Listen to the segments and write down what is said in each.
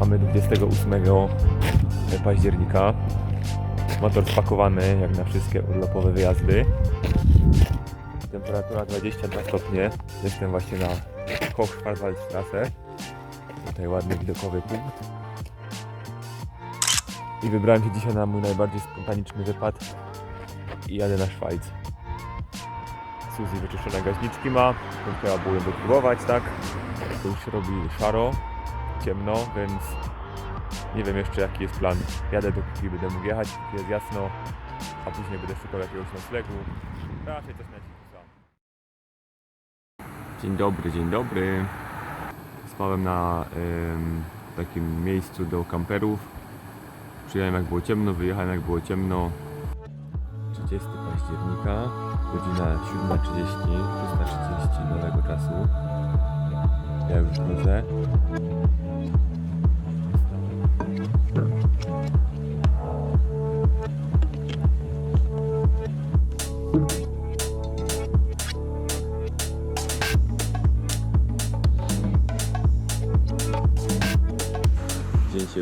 Mamy 28 października. Motor spakowany jak na wszystkie urlopowe wyjazdy. Temperatura 22 stopnie. Jestem właśnie na Hochschwarzwaldstraße. Tutaj ładny widokowy punkt. I wybrałem się dzisiaj na mój najbardziej spontaniczny wypad i jadę na Szwajc. Suzy wyczyszczone gaźniczki ma, trzeba było ją dopróbować, tak? To już się robi szaro, ciemno, więc nie wiem jeszcze jaki jest plan. Jadę do kuchni, będę mógł jechać, jest jasno, a później będę szukał jakiegoś noclegu. Raczej. Dzień dobry, dzień dobry. Spałem na ym, takim miejscu do kamperów. Przyjechałem jak było ciemno, wyjechałem jak było ciemno. 30 października, godzina 7.30, 6.30 nowego czasu. Ja już wrócę.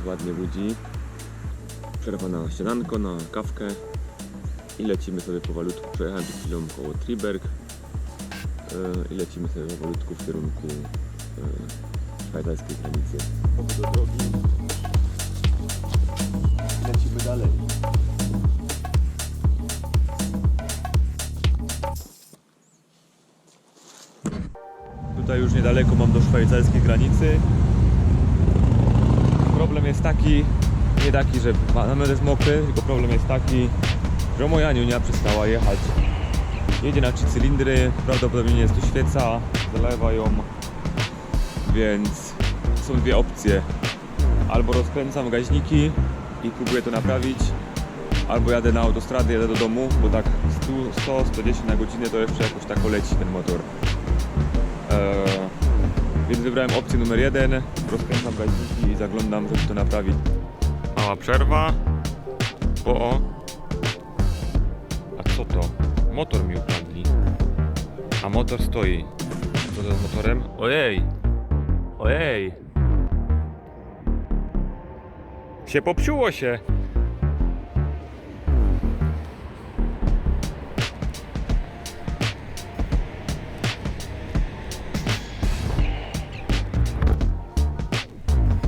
Już ładnie budzi. Przerwa na śniadanko, na kawkę i lecimy sobie powolutku. Przejechałem przed chwilą koło Triberg e, i lecimy sobie powolutku w kierunku e, szwajcarskiej granicy. Do drogi. Lecimy dalej. Tutaj już niedaleko mam do szwajcarskiej granicy. Problem jest taki, nie taki, że namiot jest mokry, tylko problem jest taki, że moja niunia przestała jechać. Jedzie na trzy cylindry, prawdopodobnie jest tu świeca, zalewa ją, więc są dwie opcje. Albo rozkręcam gaźniki i próbuję to naprawić, albo jadę na autostradę, jadę do domu, bo tak 100-110 na godzinę to jeszcze jakoś tak leci ten motor. Eee, więc wybrałem opcję numer jeden, rozkręcam gaźniki i zaglądam, żeby to naprawić. Mała przerwa, bo... A co to? Motor mi ukradli. A motor stoi. Co to z motorem? Ojej! Ojej! Się popsiuło się!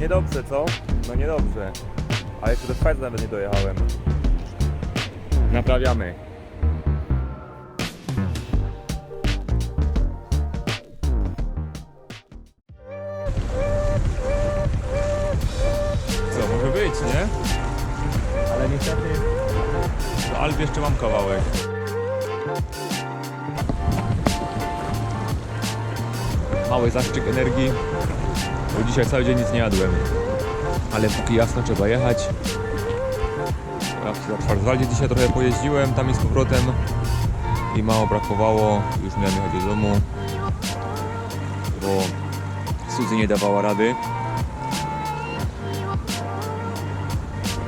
Niedobrze, co? No niedobrze. A jeszcze do Szwajca nawet nie dojechałem. Naprawiamy. Co, może być, nie? Ale niestety do Alp jeszcze mam kawałek. Mały zastrzyk energii, bo dzisiaj cały dzień nic nie jadłem. Ale póki jasno trzeba jechać. Ja w Schwarzwaldzie dzisiaj trochę pojeździłem, tam i z powrotem. I mało brakowało, już miałem jechać do domu. Bo Suzy nie dawała rady.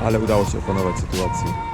Ale udało się opanować sytuację.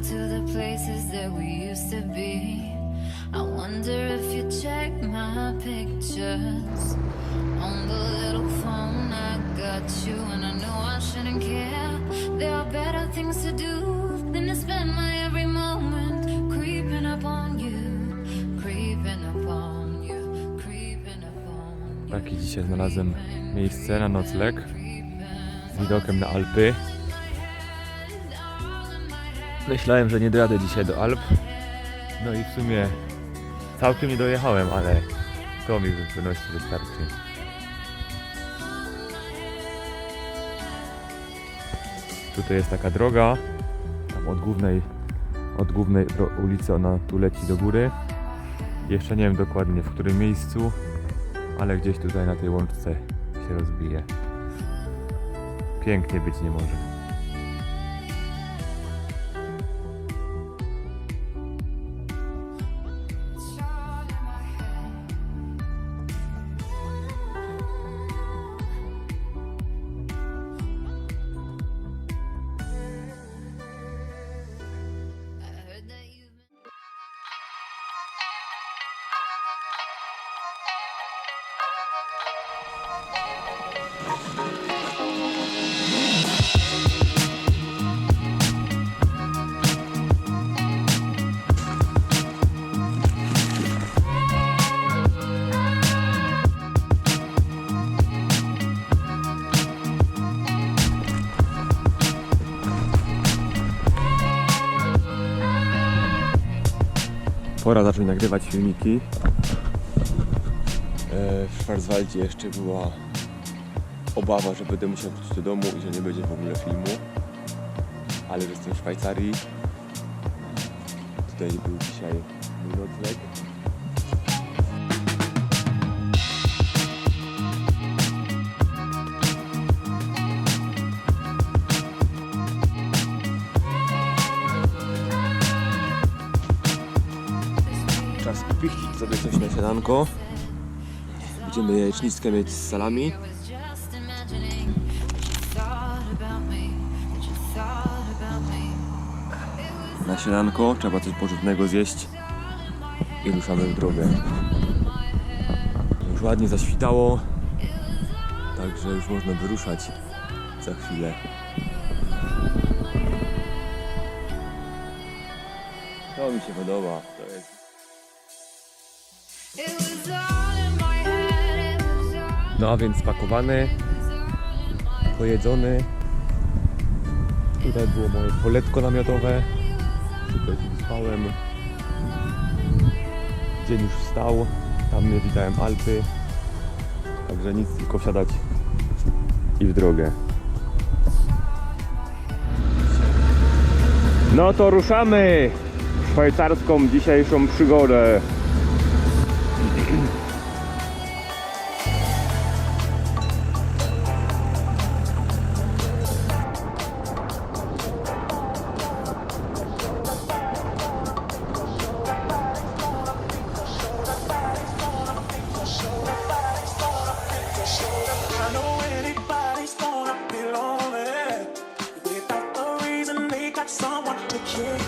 To the places that we used to be. I wonder if you check my pictures on the little phone. I got you, and I know I shouldn't care. There are better things to do than to spend my every moment creeping up on you, creeping up on you, creeping up on you. Takie dzisiaj znalazłem miejsce na nocleg z widokiem na Alpy. Myślałem, że nie dojadę dzisiaj do Alp. No i w sumie całkiem nie dojechałem, ale to mi w zupełności wystarczy. Tutaj jest taka droga, tam od głównej, od głównej ulicy ona tu leci do góry. Jeszcze nie wiem dokładnie w którym miejscu, ale gdzieś tutaj na tej łączce się rozbije. Pięknie być nie może. Pora zacząć nagrywać filmiki. E, W Schwarzwaldzie jeszcze była obawa, że będę musiał wrócić do domu i że nie będzie w ogóle filmu. Ale że jestem w Szwajcarii. Tutaj był dzisiaj mój nocleg. Czas pichcić sobie coś na śniadanko. Będziemy jajecznickę mieć z salami. Na śniadanko trzeba coś pożytnego zjeść i ruszamy w drogę. Już ładnie zaświtało, także już można wyruszać za chwilę. To mi się podoba. No a więc spakowany, pojedzony. Tutaj było moje poletko namiotowe. Tutaj tu spałem. Dzień już wstał. Tam mnie witają Alpy. Także nic, tylko wsiadać i w drogę. No to ruszamy w szwajcarską dzisiejszą przygodę. shit.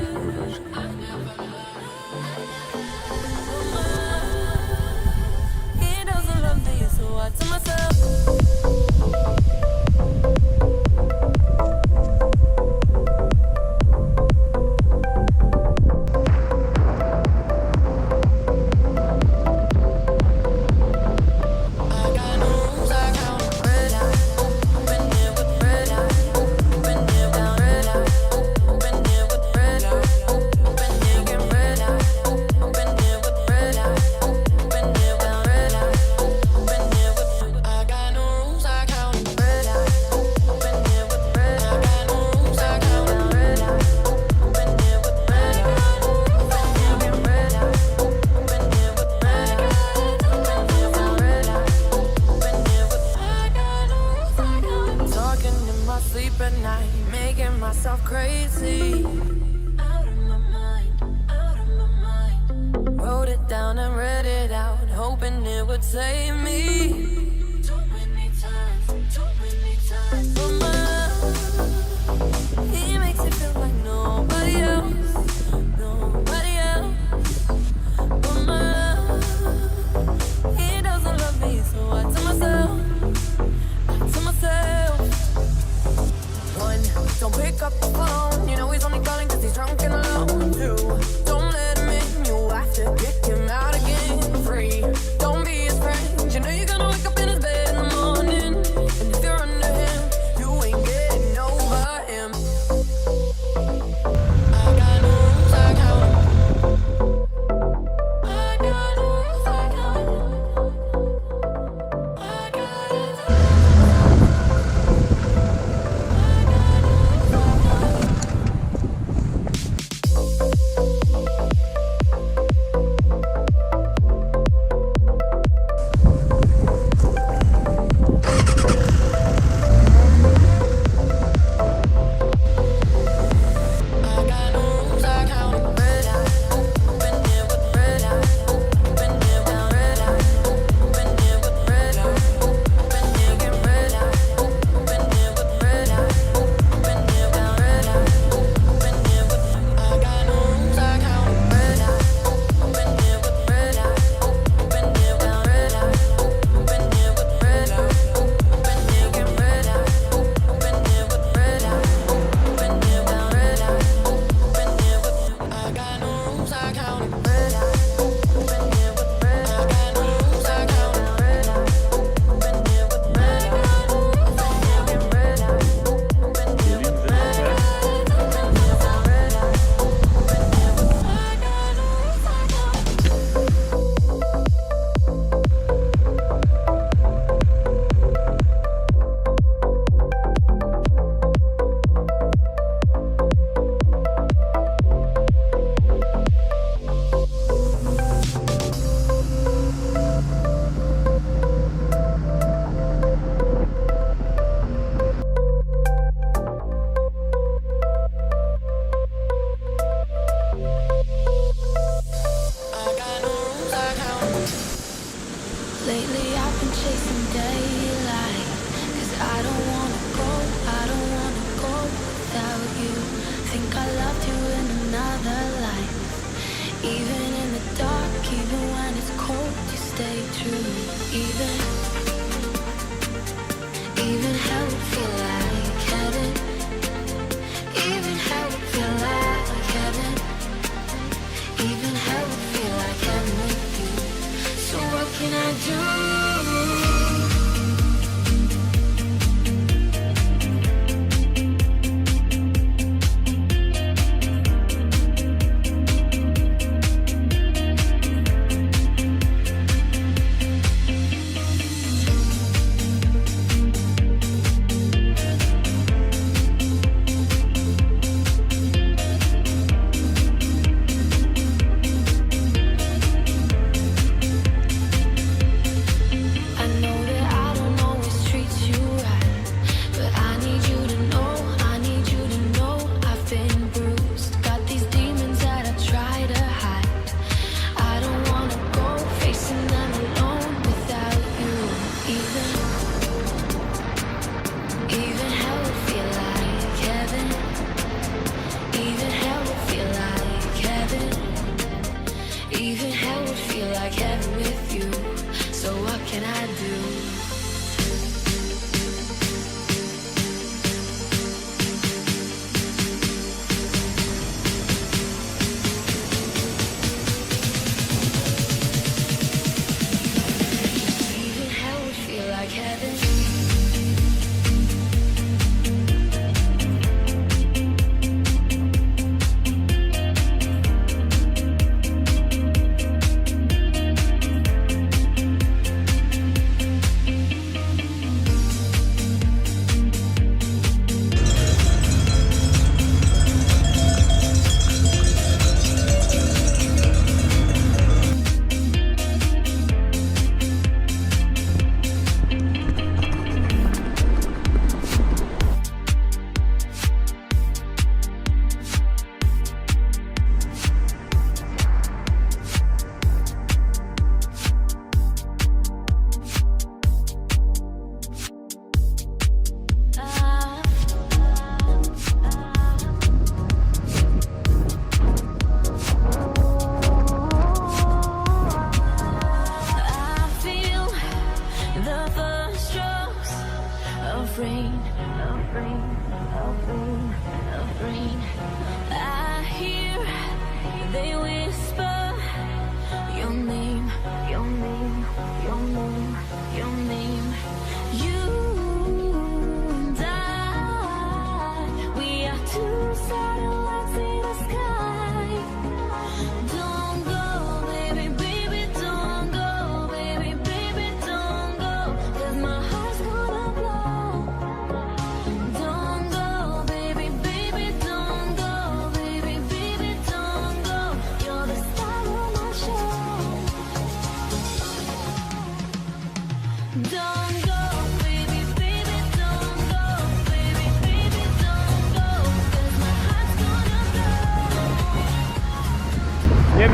etmeye başladı. I tell myself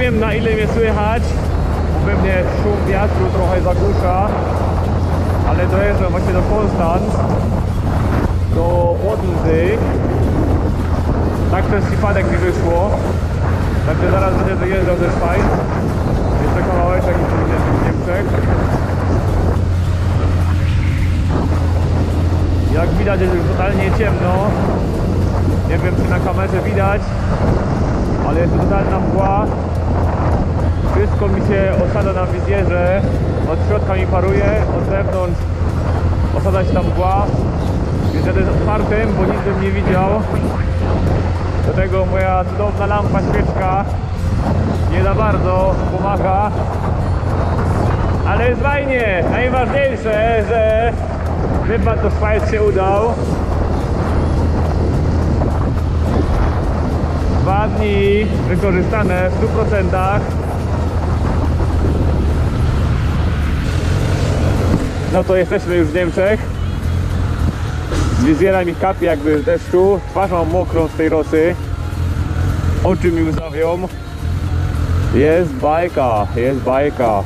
wiem na ile mnie słychać, pewnie szum wiatru trochę zagłusza, ale dojeżdżam właśnie do Konstanc, do Bodensee. Tak przez przypadek mi wyszło, także zaraz będę dojeżdżał ze Szwajc. Jeszcze kawałeczek i będę w Niemczech. Jak widać jest już totalnie ciemno. Nie wiem czy na kamerze widać, ale jest totalna mgła. Wszystko mi się osada na wizjerze. Od środka mi paruje, od zewnątrz osada się tam mgła. Więc jadę otwartym, bo nic bym nie widział. Do tego moja cudowna lampa świeczka nie za bardzo pomaga. Ale jest fajnie. Najważniejsze, że wypad do Szwajc się udał. Dwa dni wykorzystane w 100%. No to jesteśmy już w Niemczech. Wizjera mi kapie jakby z deszczu. Twarz mam mokrą z tej rosy. Oczy mi łzawią. Jest bajka, jest bajka.